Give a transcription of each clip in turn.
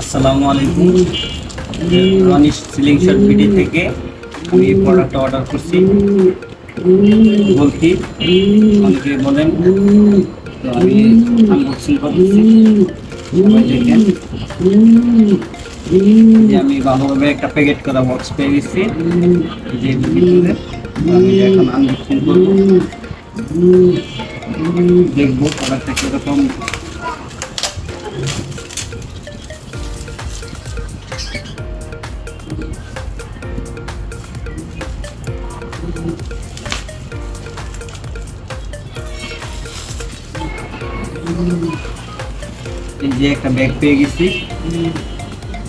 আসসালামু আলাইকুম। রনিশ ceiling shot ভিডি থেকে আমি এই প্রোডাক্টটা অর্ডার করছি। বলছি অনেকে বলেন, তো আমি আনবক্সিং করতেছি। যে আমি ভালোভাবে একটা প্যাকেট করা বক্স পেয়ে গেছি। যে আমি এখন আনবক্সিং করব। দেখব প্রোডাক্টটা কীরকম। এই যে একটা ব্যাগ পেয়ে গেছি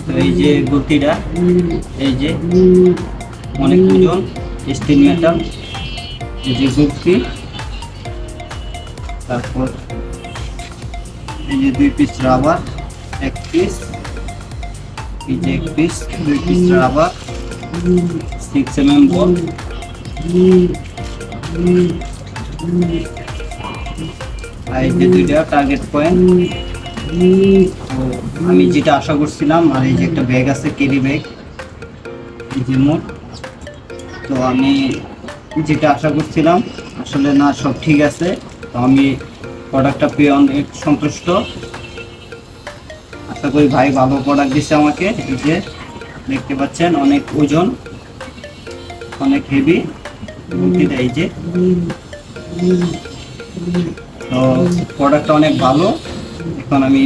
তো এই যে গতিটা এই যে অনেক ওজন স্টিল মেটাল এই যে গুপ্তি তারপর এই যে দুই পিস রাবার এক পিস এই যে এক পিস দুই পিস রাবার সিক্স এম যে দুইটা টার্গেট পয়েন্ট আমি যেটা আশা করছিলাম, আর এই যে একটা ব্যাগ আছে কেরি ব্যাগ এই যে মোট। তো আমি যেটা আশা করছিলাম, আসলে না, সব ঠিক আছে। তো আমি প্রোডাক্টটা পেয়ে অনেক সন্তুষ্ট। আশা করি ভাই ভালো প্রোডাক্ট দিচ্ছে আমাকে। এই যে দেখতে পাচ্ছেন, অনেক ওজন, অনেক হেভি এই যে। তো প্রোডাক্টটা অনেক ভালো। এখন আমি